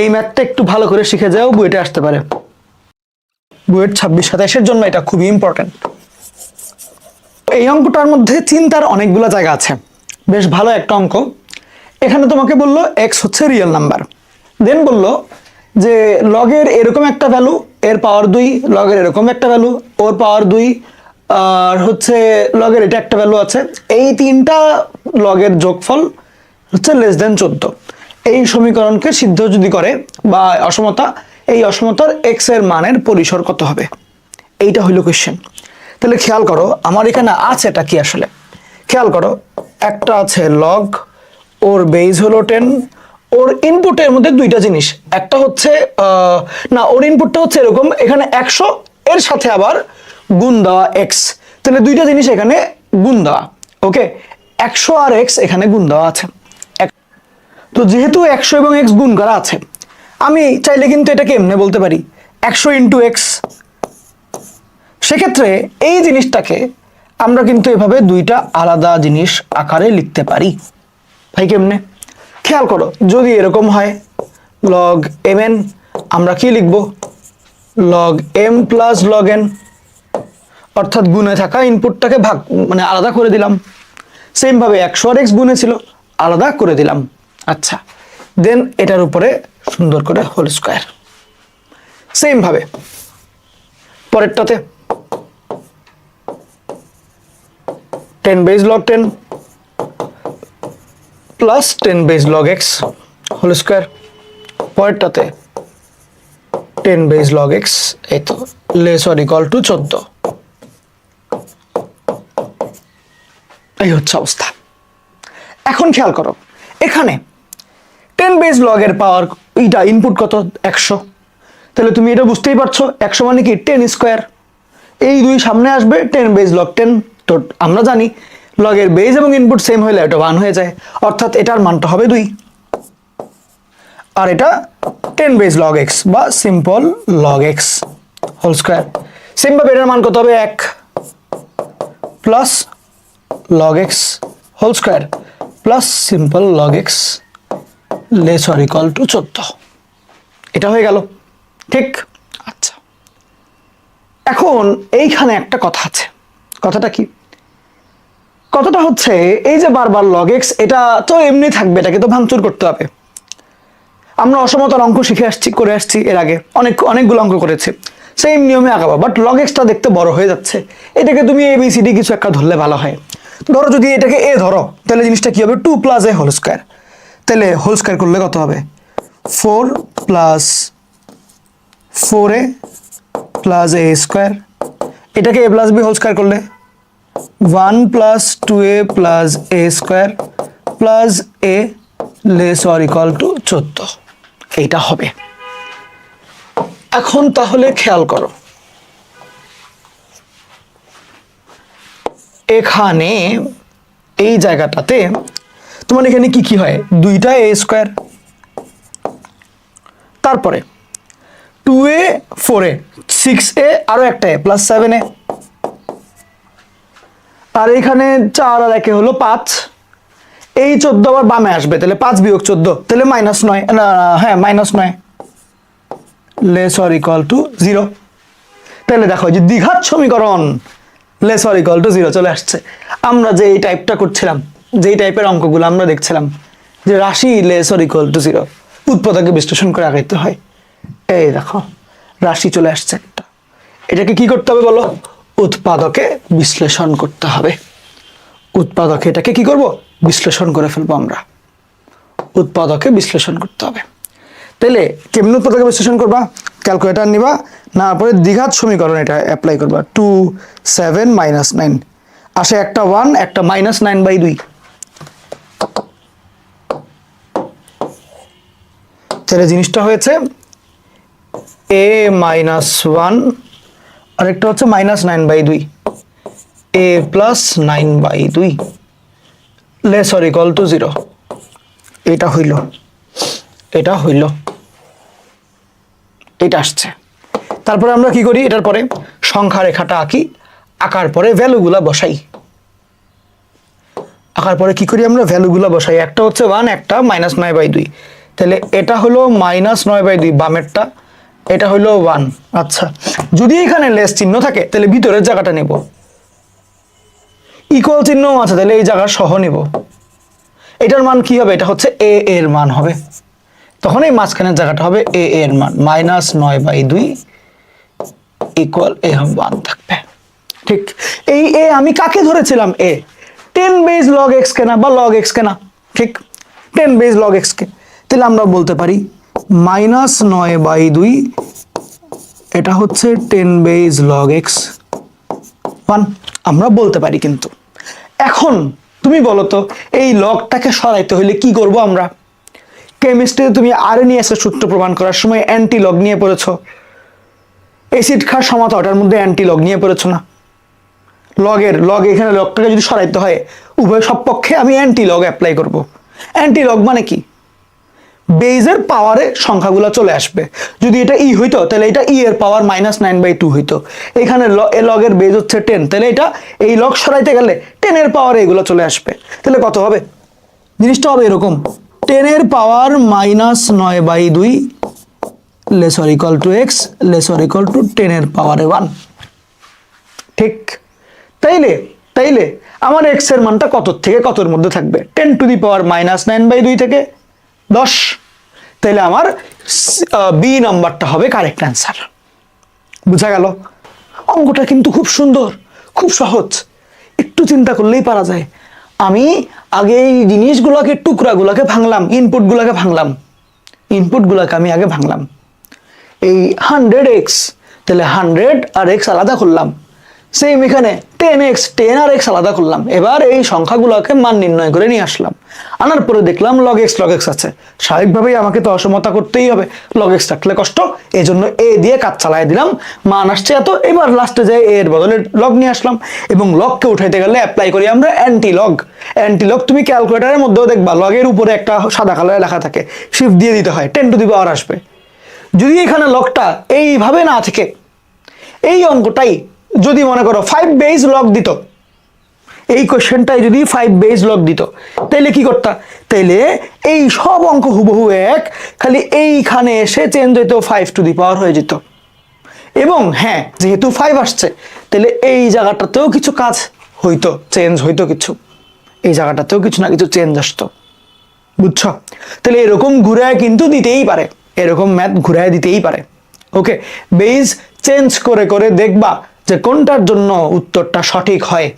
এই ম্যাথটা একটু ভালো করে শিখে যাও, বুয়েটে আসতে পারে। বুয়েট ছাব্বিশ সাতাশের জন্য এটা খুবই ইম্পর্টেন্ট এই অঙ্কটার মধ্যে চিন্তার অনেকগুলো জায়গা আছে। বেশ ভালো একটা অঙ্ক। এখানে তোমাকে বলল এক্স হচ্ছে রিয়েল নাম্বার দেন বলল যে লগের এরকম একটা ভ্যালু এর পাওয়ার দুই লগের এরকম একটা ভ্যালু ওর পাওয়ার দুই, আর হচ্ছে লগের এটা একটা ভ্যালু আছে। এই তিনটা লগের যোগফল হচ্ছে লেস দেন চোদ্দ। এই সমীকরণকে সিদ্ধ যদি করে বা অসমতা, এই অসমতার এক্সের মানের পরিসর কত হবে? এইটা হইল কোয়েশ্চেন তাহলে খেয়াল করো, আমার এখানে আছে এটা কি আসলে? খেয়াল করো, একটা আছে লগ ওর বেজ হলো টেন ওর ইনপুটের মধ্যে দুইটা জিনিস। একটা হচ্ছে না, ওর ইনপুটটা হচ্ছে এরকম, এখানে একশো, এর সাথে আবার গুণ দেওয়া এক্স তাহলে দুইটা জিনিস এখানে গুণ দেওয়া ওকে একশো আর এক্স এখানে গুণ দেওয়া আছে। তো যেহেতু একশো এবং এক্স গুণ করা আছে, আমি চাইলে কিন্তু এটাকে এমনি বলতে পারি, একশো ইন্টু এক্স। সেক্ষেত্রে এই জিনিসটাকে আমরা কিন্তু এভাবে দুইটা আলাদা জিনিস আকারে লিখতে পারি। ভাই, কেমনে? খেয়াল করো, যদি এরকম হয় লগ এম এন আমরা কি লিখব? Log M plus log N অর্থাৎ গুণে থাকা ইনপুটটাকে ভাগ মানে আলাদা করে দিলাম। সেমভাবে একশো আর এক্স গুণে ছিল, আলাদা করে দিলাম। আচ্ছা দেন এটার উপরে সুন্দর করে হোল স্কোয়ার সেমভাবে পরেরটাতে ten base log ten plus ten base log X whole square পরেরটাতে ten base log X এই তো লেস অর ইকাল টু চোদ্দ। এই হচ্ছে অবস্থা। এখন খেয়াল করো, এখানে টেন বেজ লগের পাওয়ার এইটা ইনপুট কত? একশো। তাহলে তুমি এটা বুঝতেই পারছ, একশো মানে কি? টেন স্কোয়ার এই দুই সামনে আসবে টেন বেজ লগ টেন তো আমরা জানি লগের বেজ এবং ইনপুট সেম হলে এটা ওয়ান হয়ে যায়। অর্থাৎ এটার মানটা হবে দুই। আর এটা টেন বেজ লগ এক্স বা simple log X whole square সেমভাবে এটার মান কত হবে? এক। Plus log x whole square plus simple log x less or equal to চোদ্দ। এটা হয়ে গেল। ঠিক? আচ্ছা। এখন এইখানে একটা কথা আছে। কথাটা কি? কথাটা হচ্ছে এই যে বারবার log x এটা তো এমনি থাকবে এটাকে তো ভাঙচুর করতে হবে। আমরা অসমতার অঙ্ক শিখে আসছি করে আসছি এর আগে। অনেক অনেকগুলো অঙ্ক করেছি। সেম নিয়মে আঁকাবো বাট লগ এক্সটা দেখতে বড় হয়ে যাচ্ছে। এটাকে তুমি এ বি সি ডি কিছু একটা ধরলে ভালো হয়। ধরো যদি এটাকে এ ধরো তাহলে জিনিসটা কি হবে? Two plus A whole square তাহলে হোল স্কোয়ার করলে কত হবে? Four plus four A plus A square এটাকে A plus B whole square করলে? One plus two A plus A square plus A less or equal to চোদ্দ। এইটা হবে। এখন তাহলে খেয়াল করো। এখানে এই জায়গাটাতে তোমার এখানে কি কি হয়? দুইটা এ স্কোয়ার তারপরে two A four A six A আরও একটা এ প্লাস সেভেন এ আর এখানে চার আর একে হলো পাঁচ। এই চোদ্দ আবার বামে আসবে, তাহলে পাঁচ বিয়োগ চোদ্দ, তাহলে মাইনাস নয়, না হ্যাঁ মাইনাস নয়। Less or equal to zero তাহলে দেখো যে দ্বিঘাত সমীকরণ less or equal to zero চলে আসছে। আমরা যে এই টাইপটা করছিলাম যেই টাইপের অঙ্কগুলো আমরা দেখছিলাম, যে রাশি less or equal to zero উৎপাদকে বিশ্লেষণ করে আগাইতে হয়। এই দেখো, রাশি চলে আসছে একটা। এটাকে কি করতে হবে বলো? উৎপাদকে বিশ্লেষণ করতে হবে। উৎপাদকে এটাকে কি করব? বিশ্লেষণ করে ফেলব আমরা। উৎপাদকে বিশ্লেষণ করতে হবে। তাহলে কেমন উৎপাদকে বিশ্লেষণ করবা? ক্যালকুলেটার নিবা, না পরে দ্বিঘাত সমীকরণ এটা অ্যাপ্লাই করবা। টু সেভেন মাইনাস নাইন আসে একটা ওয়ান একটা মাইনাস নাইন বাই দুই। তাহলে জিনিসটা হয়েছে এ মাইনাস ওয়ান আরেকটা হচ্ছে মাইনাস নাইন বাই দুই। এ প্লাস নাইন বাই দুই। Less or equal to zero এটা হইল। এটা হইল। এটা আসছে। তারপরে আমরা কি করি? এটার পরে সংখ্যা রেখাটা আঁকি। আঁকার পরে ভ্যালুগুলা বসাই। আঁকার পরে কি করি আমরা? ভ্যালুগুলো বসাই। একটা হচ্ছে ওয়ান একটা মাইনাস নয় বাই দুই। তাহলে এটা হলো মাইনাস নয় বাই দুই বামেরটা, এটা হলো ওয়ান আচ্ছা যদি এখানে লেস চিহ্ন থাকে, তাহলে ভিতরের জায়গাটা নেব। ইকুয়াল চিহ্নও আছে, তাহলে এই জায়গা সহ নেব। এটার মান কি হবে? এটা হচ্ছে এ এর মান হবে। তখন এই মাঝখানের জায়গাটা হবে এ এর মান। মাইনাস নয় বাই দুই ইকুয়াল এ ওয়ান থাকবে। ঠিক, এই এ আমি কাকে ধরেছিলাম? A ten base log X কেনা বা লগ এক্স কেনা। ঠিক টেন বেজ লগ এক্স কে। তাহলে আমরা বলতে পারি মাইনাস নয় বাই দুই, এটা হচ্ছে ten base log X one আমরা বলতে পারি কিন্তু। এখন তুমি বলো তো, এই লগটাকে সরাইতে হলে কি করব আমরা? কেমিস্ট্রিতে তুমি আর এসে সূত্র প্রমাণ করার সময় অ্যান্টি লগ নিয়ে পড়েছ। অ্যাসিড খার সমাতা ওটার মধ্যে অ্যান্টি লগ নিয়ে পড়েছ না। লগের লগ এখানে লগটাকে যদি সরাইতে হয়, উভয় সপক্ষে আমি অ্যান্টি লগ অ্যাপ্লাই করব। অ্যান্টি লগ মানে কি? বেজের পাওয়ারে সংখ্যাগুলো চলে আসবে। যদি এটা ই হইতো, তাহলে এটা ই এর power minus nine by two হইতো। এখানে এ লগের বেজ হচ্ছে টেন তাহলে এটা, এই লগ সরাইতে গেলে টেনের পাওয়ারে এগুলো চলে আসবে। তাহলে কত হবে? জিনিসটা হবে এরকম। টেনের পাওয়ার মাইনাস নয় বাই দুই lesser equal to X lesser equal to টেনের পাওয়ারে ওয়ান ঠিক? তাইলে তাইলে, আমার এক্সের মানটা কত থেকে কতর মধ্যে থাকবে? Ten to the power minus nine by দুই থেকে দশ। তাহলে আমার বি নাম্বারটা হবে কারেক্ট অ্যান্সার বুঝা গেল? অঙ্কটা কিন্তু খুব সুন্দর, খুব সহজ। একটু চিন্তা করলেই পারা যায়। আমি আগে এই জিনিসগুলোকে, টুকরাগুলোকে ভাঙলাম ইনপুটগুলোকে ভাঙলাম। ইনপুটগুলোকে আমি আগে ভাঙলাম। এই হান্ড্রেড এক্স তাহলে হান্ড্রেড আর এক্স আলাদা করলাম। সেম এখানে টেন এক্স টেন আর এক্স আলাদা করলাম। এবার এই সংখ্যাগুলোকে মান নির্ণয় করে নিয়ে আসলাম। আনার পরে দেখলাম লগ এক্স লগ এক্স আছে। স্বাভাবিকভাবেই আমাকে তো অসমতা করতেই হবে। লগ এক্স থাকলে কষ্ট এই জন্য এ দিয়ে কাজ চালাই দিলাম। মান আসছে এত, এবার লাস্টে যাই এর বদলে লগ নিয়ে আসলাম। এবং লগকে উঠাইতে গেলে অ্যাপ্লাই করি আমরা অ্যান্টি লগ অ্যান্টি লগ তুমি ক্যালকুলেটারের মধ্যেও দেখবা লগের উপরে একটা সাদা কালারে লেখা থাকে। শিফট দিয়ে দিতে হয় টেন টু দি পাওয়ার আসবে। যদি এখানে লকটা এইভাবে না থেকে, এই অঙ্কটাই যদি মনে করো ফাইভ বেজ লক দিত, এই কোশ্চেনটাই যদি ফাইভ বেজ লক দিত, তাইলে কি করতা? তাইলে এই সব অঙ্ক হুবহু এক, খালি এইখানে এসে চেঞ্জ হইতো ফাইভ টু দি পাওয়ার হয়ে যেত। এবং হ্যাঁ যেহেতু ফাইভ আসছে তাহলে এই জায়গাটাতেও কিছু কাজ হইতো চেঞ্জ হইতো কিছু। এই জায়গাটাতেও কিছু না কিছু চেঞ্জ আসতো। বুঝছ? তাহলে এরকম ঘুরায় কিন্তু দিতেই পারে। এরকম ম্যাথ ঘুরায় দিতেই পারে। ওকে বেজ চেঞ্জ করে করে দেখবা যে কোনটার জন্য উত্তরটা সঠিক হয়?